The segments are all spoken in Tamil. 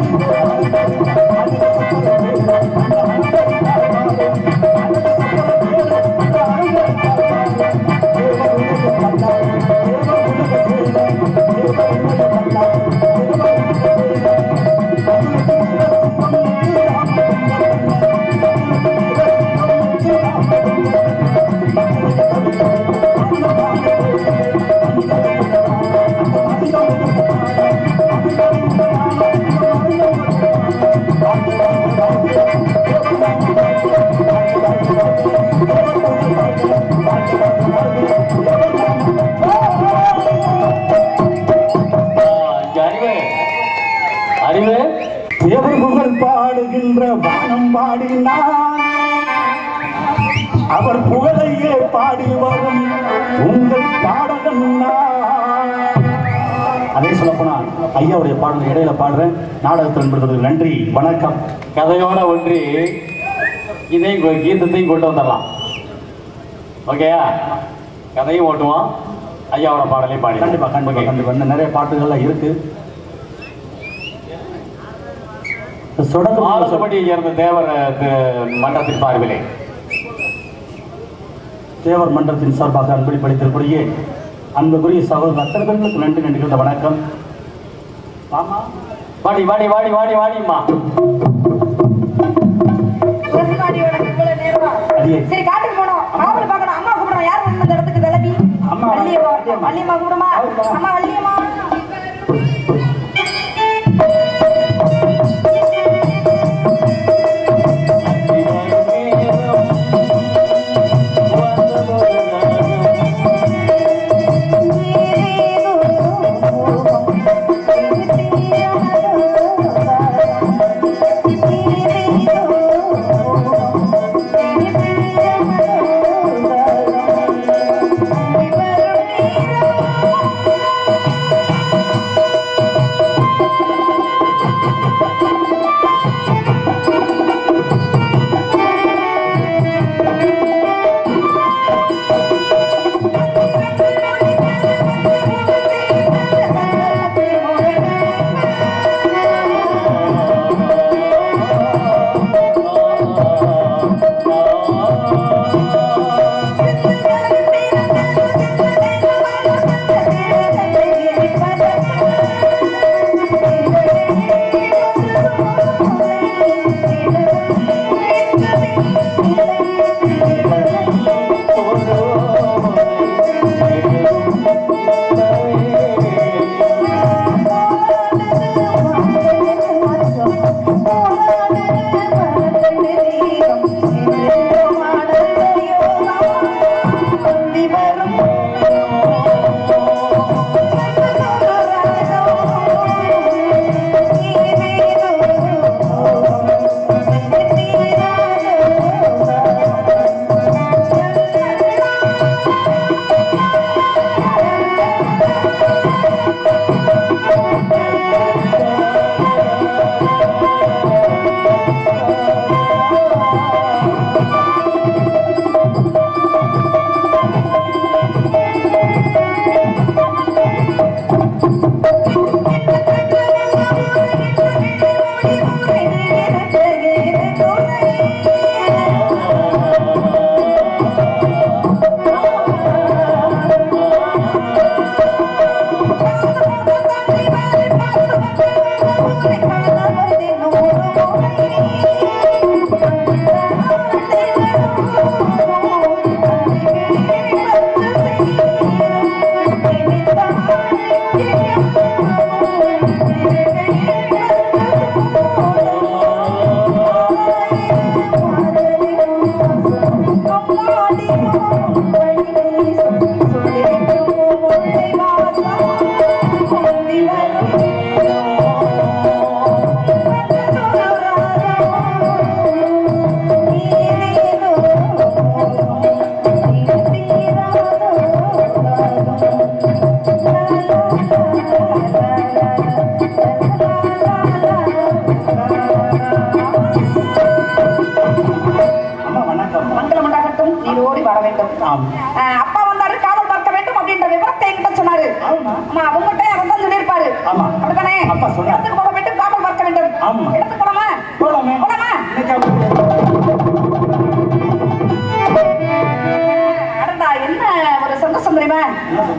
Música புகழ் பாடுகின்ற வானம் பாடினான் அவர் புகழையே பாடி வரும் உங்கள் பாடகன். அதே சொல்ல போனா ஐயாவுடைய பாடல் இடையில பாடுறேன். நாடகத்தில் என்பதற்கு நன்றி வணக்கம். கதையோட ஒன்றி இதையும் கீதத்தையும் கொண்டு வந்துடலாம். ஓகேயா? கதையும் ஓட்டுவோம். ஐயாவோட பாடலையும் பாடி கண்டிப்பா கண்டிப்பா கண்டிப்பா. நிறைய பாட்டுகள்லாம் இருக்கு. ஆலோசப்படியை சேர்ந்த தேவர் மன்றத்தின் சார்பிலே தேவர் மன்றத்தின் சார்பாக அன்பளிப்பளித்திருக்கூடிய அன்புக்குரிய சகோதரர் அத்தனை பேர்களுக்கு நன்றி நன்றி வணக்கம். ஆமா வாடி வாடி வாடி வாடி வாடிம்மா. சரி காட்டுக்கு போனோம். பார்க்கணும். அம்மா கூப்பிடுறோம் யார் இந்த இடத்துக்கு விளம்பி அம்மா. வள்ளியம்மா. வள்ளியம்மா கூப்பிடுமா? அம்மா வள்ளியம்மா.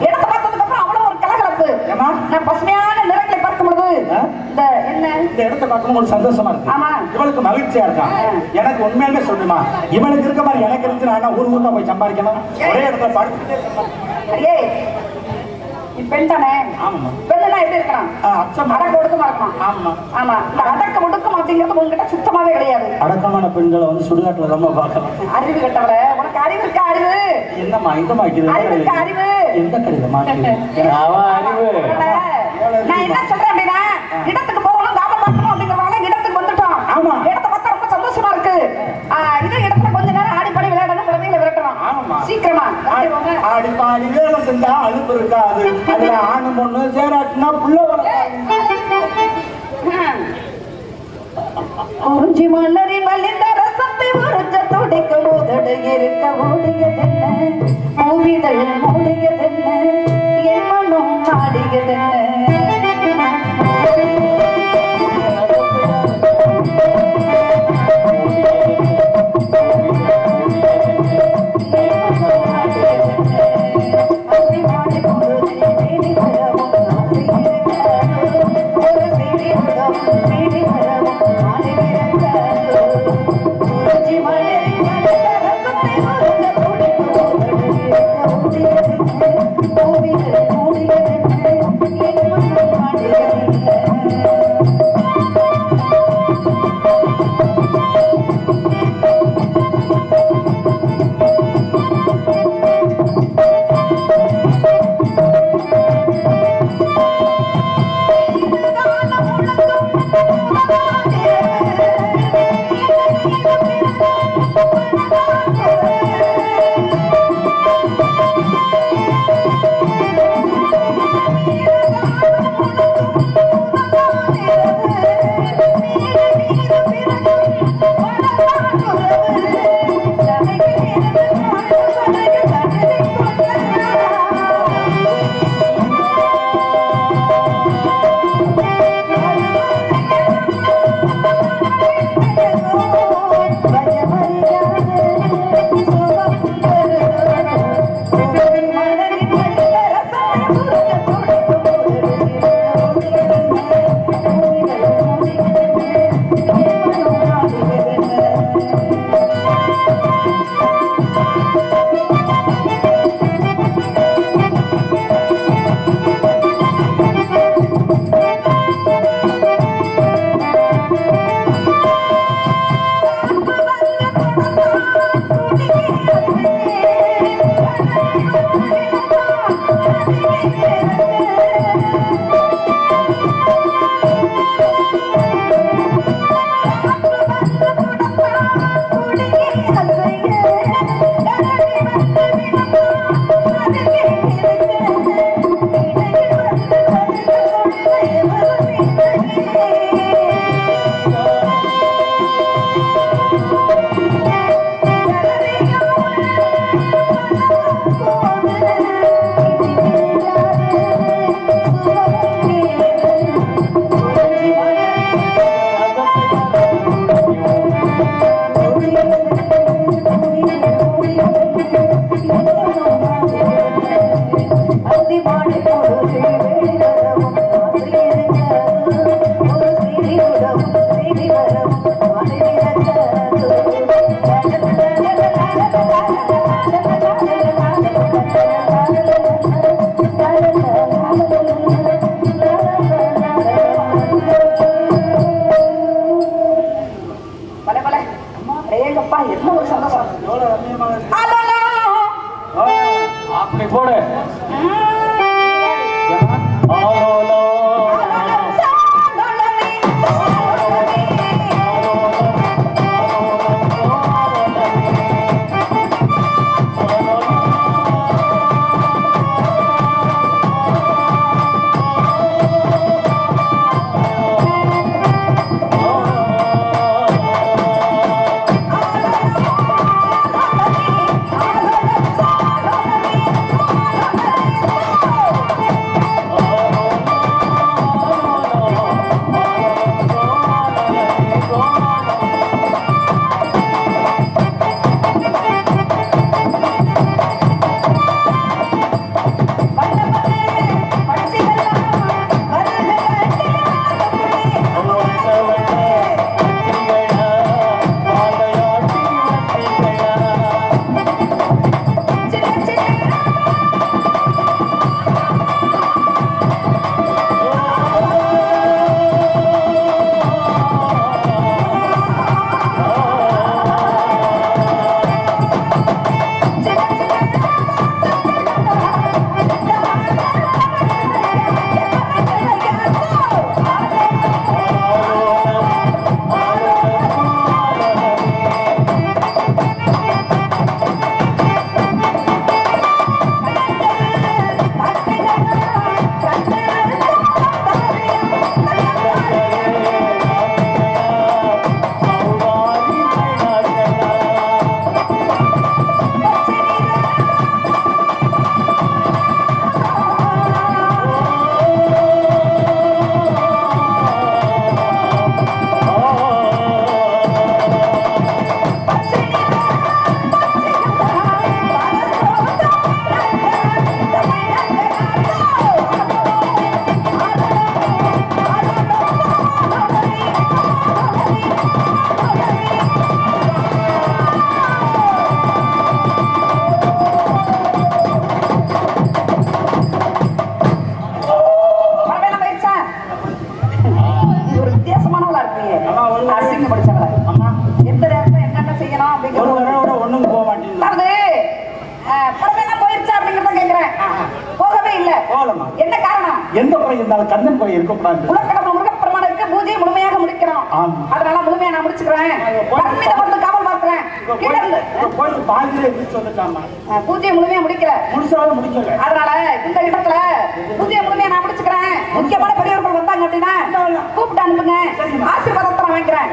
இடத்தை பார்த்ததுக்கு அப்புறம் அவ்வளவு ஒரு கலகலப்பு? நான் பசுமையான நிறங்களை பார்க்கும் பொழுது? இந்த என்ன? இந்த இடத்த பார்க்கும் ஒரு சந்தோஷமா இருக்கு. ஆமா. இவளுக்கு மகிழ்ச்சியா இருக்கான் எனக்கு உண்மையாலுமே சொல்லுமா இவனுக்கு இருக்க மாதிரி எனக்கு இருந்துச்சு நான் ஊர் ஊர்ல போய் சம்பாதிக்கணும்? ஒரே இடத்துல படுத்துட்டே பெண் தானே? ஆமா. பெண்ணுனா எப்படி இருக்கலாம். அடக்க ஒடுக்கமா இருக்கணும் ஆமா ஆமா. இந்த அடக்க ஒடுக்கம் அப்படிங்கிறது உங்ககிட்ட சுத்தமாவே கிடையாது. அடக்கமான பெண்களை வந்து சுடுகாட்டுல ரொம்ப பார்க்கலாம். அறிவு கட்டவள உனக்கு அறிவு இருக்கா அறிவு? என்னம்மா இந்த மாய்க்குது அறிவு இருக்கா. அறிவு? எந்த கடிதமா அறிவு நான் என்ன சொல்றேன் அப்படின்னா இடத்துக்கு போகணும் காவல் பார்க்கணும் அப்படிங்கறதால இடத்துக்கு வந்துட்டோம் ஆமா. இடத்தை பார்த்தா ரொம்ப சந்தோஷமா இருக்கு ஆ, இதே இடத்துல கொஞ்ச நேரம் ஆடி பாடி விளையாடணும் குழந்தைகளை விரட்டணும் ஆமாம்மா. சீக்கிரமா கிளம்பி போங்க. ஆடி பாடி வேலை செஞ்சா அழுப்பு இருக்காது அதுல ஆணு பொண்ணு சேராட்டினா புள்ள வளர்ப்பாங்க. குறிஞ்சி மலரின் மலிந்த ரசத்தை உறிஞ்ச துடிக்க உதடு ஓடியதென்ன மூடியதென்ன? என் மனம் பல ஏங்கப்பா என்ன ஒரு சந்தோஷம் எவ்வளவு ரம்மியமா இருக்கு. அலலா. ஆ, ஒண்ணுக்கு போக படமெல்லாம் போயிருச்சா அப்படிங்கறத கேக்குறேன். போகவே இல்ல. போகலம்மா. என்ன காரணம்? எந்த குறை இருந்தாலும் கண்ணன் குறை இருக்கக்கூடாது உலக்கடமை முருகப்பெருமானுக்கு பூஜையை முழுமையாக முடிக்கணும் ஆமா. அதனால முழுமையா நான் முடிச்சுக்கிறேன். காவல் பார்க்கிறேன். கோயில் பாதியிலே இருந்து வந்துட்டாமா அஹ், பூஜையை முழுமையா முடிக்கல. முடிச்சாலும் முடிக்கல. அதனால இந்த இடத்துல பூஜையை முழுமையா நான் முடிச்சுக்கிறேன். முக்கியமான பெரியவர்கள் வந்தாங்க அப்படின்னா கூப்பிட்டு அனுப்புங்க. ஆசீர்வாதத்தை நான் வாங்கிக்கிறேன்.